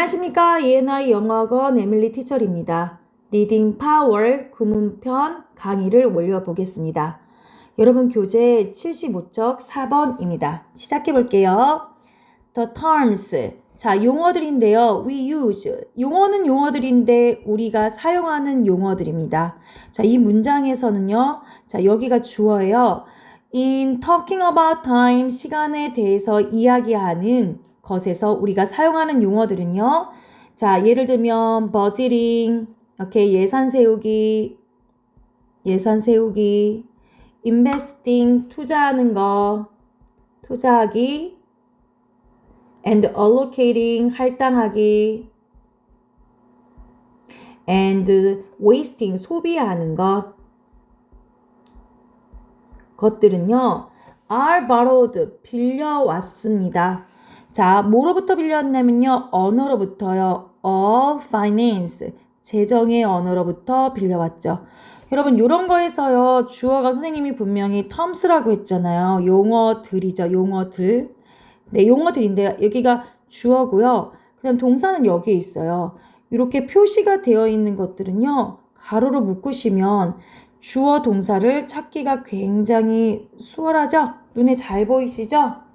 안녕하십니까. ENI 영어학원 에밀리 티처입니다. 리딩 파워 구문편 강의를 올려보겠습니다. 여러분 교재 75쪽 4번입니다. 시작해 볼게요. The terms. 자, 용어들인데요. We use. 용어는 용어들인데 우리가 사용하는 용어들입니다. 자, 이 문장에서는요. 자, 여기가 주어예요. In talking about time, 시간에 대해서 이야기하는 것에서 우리가 사용하는 용어들은요. 자, 예를 들면 budgeting, 오케이, 예산 세우기, 예산 세우기, investing, 투자하는 거, 투자하기, and allocating, 할당하기, and wasting, 소비하는 것, 것들은요, are borrowed, 빌려왔습니다. 자, 뭐로부터 빌려왔냐면요, 언어로부터요, of finance, 재정의 언어로부터 빌려왔죠. 여러분, 요런 거에서요, 주어가 선생님이 분명히 terms라고 했잖아요. 용어들이죠, 용어들. 네, 용어들인데요. 여기가 주어고요. 그 다음 동사는 여기에 있어요. 이렇게 표시가 되어 있는 것들은요, 가로로 묶으시면 주어 동사를 찾기가 굉장히 수월하죠? 눈에 잘 보이시죠?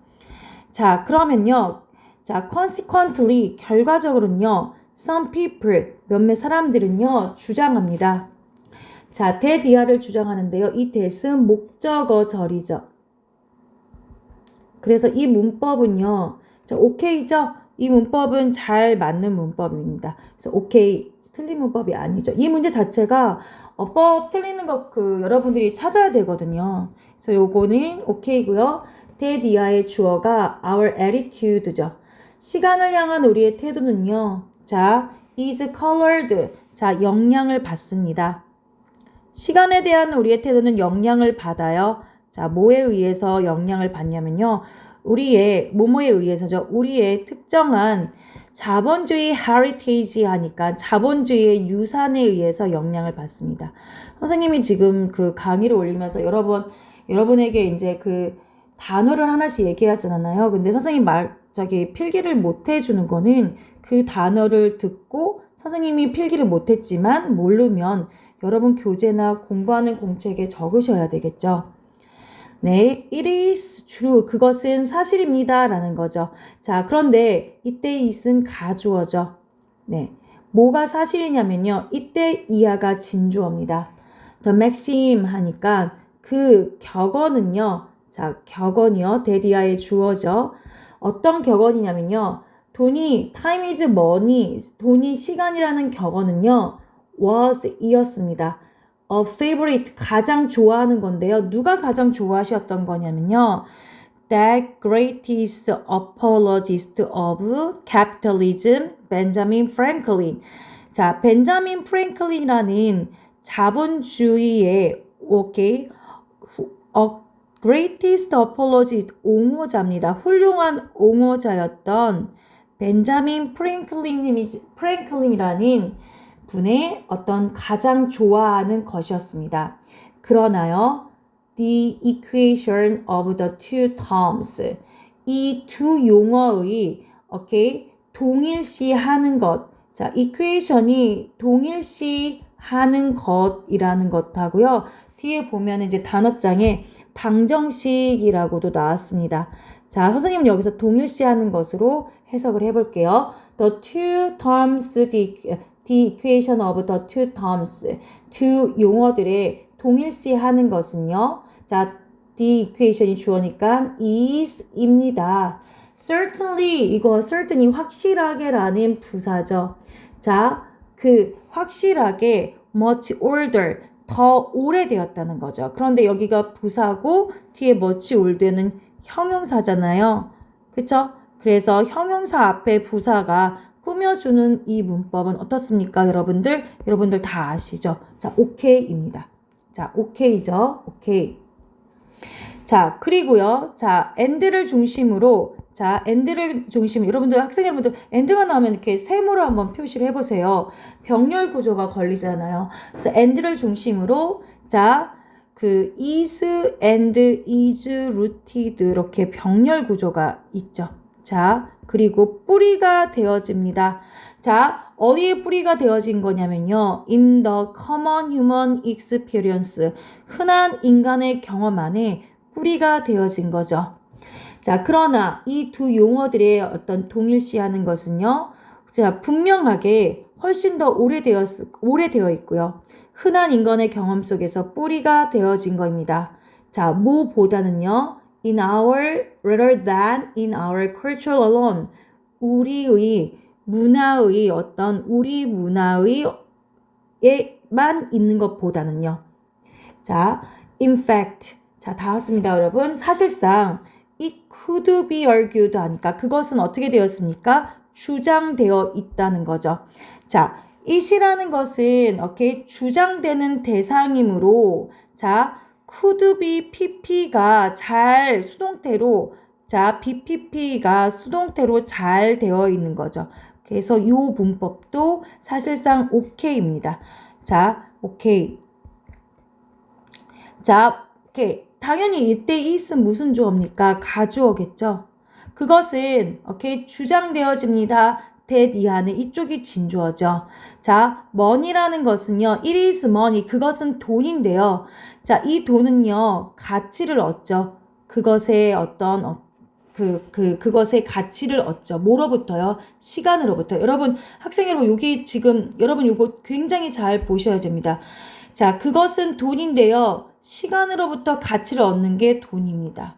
자, 그러면요. 자, consequently, 결과적으로는요. Some people, 몇몇 사람들은요. 주장합니다. 자, 대디아를 주장하는데요. 이 대은 목적어 절이죠. 그래서 이 문법은요. 자, 오케이죠? 이 문법은 잘 맞는 문법입니다. 그래서 오케이, 틀린 문법이 아니죠. 이 문제 자체가 어법 틀리는 거그 여러분들이 찾아야 되거든요. 그래서 요거는 오케이고요. 대디아의 주어가 our attitude죠. 시간을 향한 우리의 태도는요. 자, is colored. 자, 영향을 받습니다. 시간에 대한 우리의 태도는 영향을 받아요. 자, 뭐에 의해서 영향을 받냐면요. 우리의 뭐뭐에 의해서죠. 우리의 특정한 자본주의 헤리테이지 하니까 자본주의의 유산에 의해서 영향을 받습니다. 선생님이 지금 그 강의를 올리면서 여러분 여러분에게 이제 그 단어를 하나씩 얘기하잖아요. 근데 선생님 말 저기 필기를 못 해주는 거는 그 단어를 듣고 선생님이 필기를 못 했지만 모르면 여러분 교재나 공부하는 공책에 적으셔야 되겠죠. 네, it is true. 그것은 사실입니다. 라는 거죠. 자, 그런데 이때 it은 가주어죠. 네. 뭐가 사실이냐면요. 이때 이하가 진주어입니다. The maxim 하니까 그 격언은요. 자, 격언이요. 데디아의 주어죠. 어떤 격언이냐면요. 돈이 time is money, 돈이 시간이라는 격언은요. was 이었습니다. a favorite 가장 좋아하는 건데요. 누가 가장 좋아하셨던 거냐면요. That greatest apologist of capitalism, Benjamin Franklin. 자, 벤자민 프랭클린이라는 자본주의의 오케이 어, greatest apologist 옹호자입니다. 훌륭한 옹호자였던 벤자민 프랭클린님이 프랭클린이라는 분의 어떤 가장 좋아하는 것이었습니다. 그러나요, the equation of the two terms. 이 두 용어의, 오케이, 동일시 하는 것. 자, equation이 동일시 하는 것이라는 것하고요. 뒤에 보면 이제 단어장에 방정식이라고도 나왔습니다. 자, 선생님은 여기서 동일시 하는 것으로 해석을 해볼게요. The two terms, the the equation of the two terms. 두 용어들의 동일시하는 것은요. 자, the equation이 주어니까 is입니다. certainly 이거 certainly 확실하게라는 부사죠. 자, 그 확실하게 much older 더 오래되었다는 거죠. 그런데 여기가 부사고 뒤에 much older는 형용사잖아요. 그쵸? 그래서 형용사 앞에 부사가 꾸며주는 이 문법은 어떻습니까, 여러분들? 여러분들 다 아시죠? 자, 오케이입니다. 자, 오케이죠? 오케이. 자, 그리고요. 자, 엔드를 중심으로 자, 엔드를 중심으로 여러분들 학생 여러분들 엔드가 나오면 이렇게 세모로 한번 표시를 해 보세요. 병렬 구조가 걸리잖아요. 그래서 엔드를 중심으로 자, 그 is and is rooted 이렇게 병렬 구조가 있죠. 자, 그리고 뿌리가 되어집니다. 자, 어디에 뿌리가 되어진 거냐면요. In the common human experience. 흔한 인간의 경험 안에 뿌리가 되어진 거죠. 자, 그러나 이 두 용어들의 어떤 동일시하는 것은요. 자, 분명하게 훨씬 더 오래되어, 오래되어 있고요. 흔한 인간의 경험 속에서 뿌리가 되어진 겁니다. 자, 뭐보다는요. In our, rather than in our culture alone. 우리의 문화의 어떤 우리 문화의 에만 있는 것보다는요. 자, in fact. 자, 다 왔습니다, 여러분. 사실상 it could be argued 하니까 그것은 어떻게 되었습니까? 주장되어 있다는 거죠. 자, it이라는 것은 오케이 주장되는 대상이므로 자, could be pp가 잘 수동태로 자, BPP가 수동태로 잘 되어 있는 거죠. 그래서 이 문법도 사실상 오케이입니다. 자, 오케이. 자, 오케이. 당연히 이때 is은 무슨 주어입니까? 가주어겠죠. 그것은 오케이 주장되어집니다. that 이하는 이쪽이 진주어죠. 자, money라는 것은요. it is money. 그것은 돈인데요. 자, 이 돈은요. 가치를 얻죠. 그것의 어떤 어, 그, 그, 그것의 가치를 얻죠. 뭐로부터요? 시간으로부터. 여러분, 학생 여러분, 여기 지금, 여러분, 요거 굉장히 잘 보셔야 됩니다. 자, 그것은 돈인데요. 시간으로부터 가치를 얻는 게 돈입니다.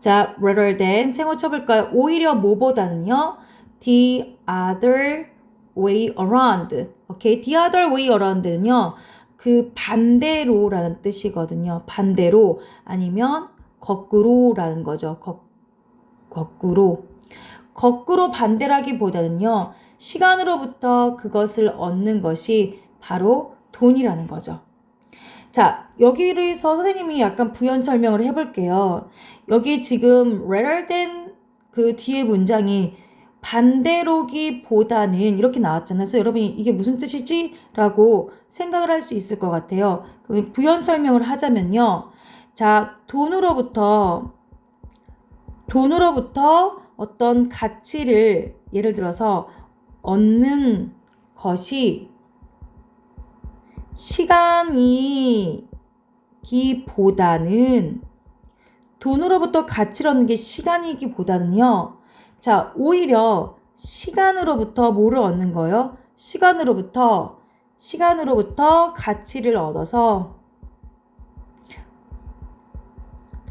자, rather than, 생어 쳐볼까요? 오히려 뭐보다는요? The other way around. 오케이? The other way around는요. 그 반대로라는 뜻이거든요. 반대로 아니면 거꾸로라는 거죠. 거, 거꾸로. 거꾸로 반대라기보다는요. 시간으로부터 그것을 얻는 것이 바로 돈이라는 거죠. 자, 여기에서 선생님이 약간 부연 설명을 해볼게요. 여기 지금 rather than 그 뒤에 문장이 반대로기보다는 이렇게 나왔잖아요. 그래서 여러분이 이게 무슨 뜻이지? 라고 생각을 할 수 있을 것 같아요. 그럼 부연 설명을 하자면요. 자, 돈으로부터, 돈으로부터 어떤 가치를 예를 들어서 얻는 것이 시간이 기보다는 돈으로부터 가치를 얻는 게 시간이기보다는요. 자, 오히려 시간으로부터 뭐를 얻는 거예요? 시간으로부터 시간으로부터 가치를 얻어서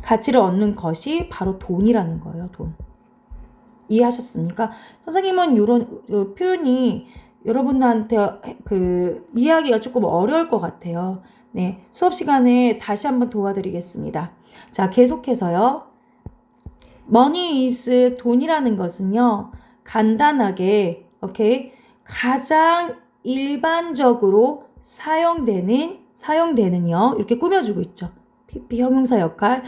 가치를 얻는 것이 바로 돈이라는 거예요, 돈. 이해하셨습니까? 선생님은 이런 어, 표현이 여러분한테 그 이해하기가 조금 어려울 것 같아요. 네, 수업 시간에 다시 한번 도와드리겠습니다. 자, 계속해서요. money is 돈이라는 것은요. 간단하게 오케이 가장 일반적으로 사용되는 사용되는요. 이렇게 꾸며 주고 있죠. PP 형용사 역할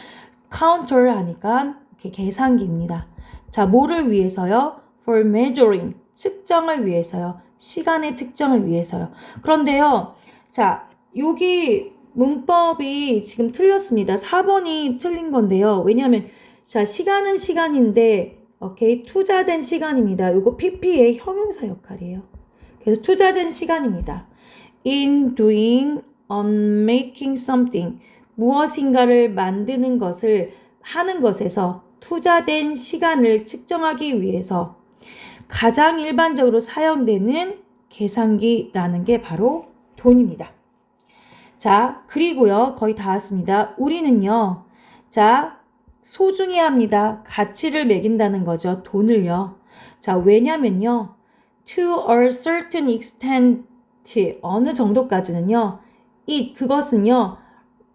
counter 하니까 이렇게 계산기입니다. 자, 뭐를 위해서요? for measuring 측정을 위해서요. 시간의 특정을 위해서요. 그런데요. 자, 여기 문법이 지금 틀렸습니다. 4번이 틀린 건데요. 왜냐하면 자, 시간은 시간인데 오케이. 투자된 시간입니다. 요거 PP의 형용사 역할이에요. 그래서 투자된 시간입니다. in doing on making something 무엇인가를 만드는 것을 하는 것에서 투자된 시간을 측정하기 위해서 가장 일반적으로 사용되는 계산기라는 게 바로 돈입니다. 자, 그리고요. 거의 다 왔습니다. 우리는요. 자, 소중히 합니다. 가치를 매긴다는 거죠. 돈을요. 자, 왜냐면요. to a certain extent 어느 정도까지는요. 이 그것은요.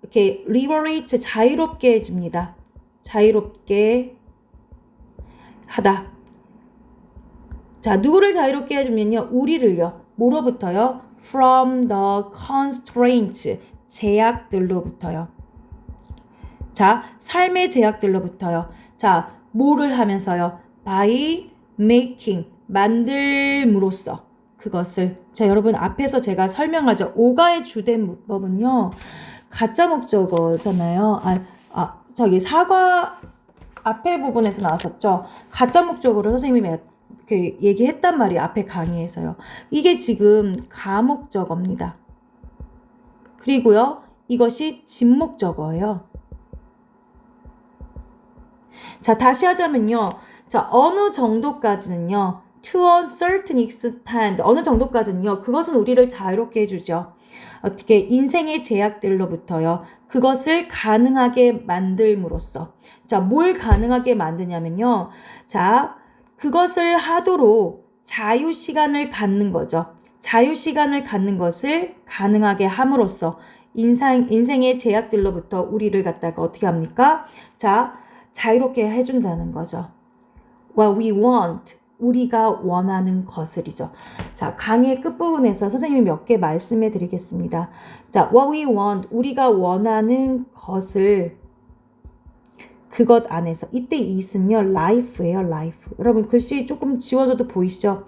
이렇게 liberate 자유롭게 해 줍니다. 자유롭게 하다. 자, 누구를 자유롭게 해주면요. 우리를요. 뭐로부터요? From the constraints. 제약들로부터요. 자, 삶의 제약들로부터요. 자, 뭐를 하면서요? By making. 만들므로써. 그것을. 자, 여러분 앞에서 제가 설명하죠. 오가의 주된 문법은요. 가짜 목적어잖아요. 아, 아, 저기 사과 앞에 부분에서 나왔었죠. 가짜 목적으로 선생님이 그 얘기했단 말이에요. 앞에 강의에서요. 이게 지금 가목적어입니다. 그리고요. 이것이 진목적어예요. 자, 다시 하자면요. 자, 어느 정도까지는요. to a certain extent. 어느 정도까지는요. 그것은 우리를 자유롭게 해주죠. 어떻게 인생의 제약들로부터요. 그것을 가능하게 만들므로써. 자, 뭘 가능하게 만드냐면요. 자, 그것을 하도록 자유 시간을 갖는 거죠. 자유 시간을 갖는 것을 가능하게 함으로써 인생, 인생의 제약들로부터 우리를 갖다가 어떻게 합니까? 자, 자유롭게 해준다는 거죠. What we want. 우리가 원하는 것을이죠. 자, 강의 끝부분에서 선생님이 몇 개 말씀해 드리겠습니다. 자, what we want. 우리가 원하는 것을 그것 안에서. 이때 it은요 life예요 life. 여러분 글씨 조금 지워져도 보이시죠?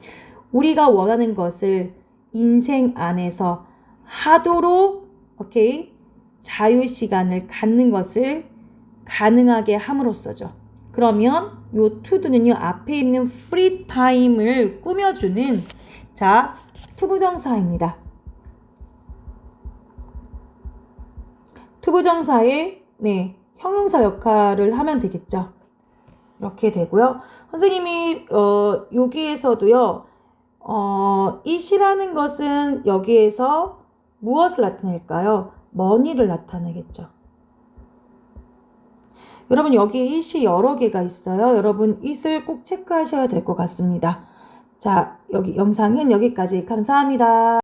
우리가 원하는 것을 인생 안에서 하도록 오케이 자유 시간을 갖는 것을 가능하게 함으로써죠. 그러면 요 to도는요 앞에 있는 free time을 꾸며주는 자 투부정사입니다. 투부정사의 네 형용사 역할을 하면 되겠죠. 이렇게 되고요. 선생님이 어, 여기에서도요. 어, 이시라는 것은 여기에서 무엇을 나타낼까요? 머니를 나타내겠죠. 여러분 여기 이시 여러 개가 있어요. 여러분 이슬 꼭 체크하셔야 될 것 같습니다. 자, 여기 영상은 여기까지 감사합니다.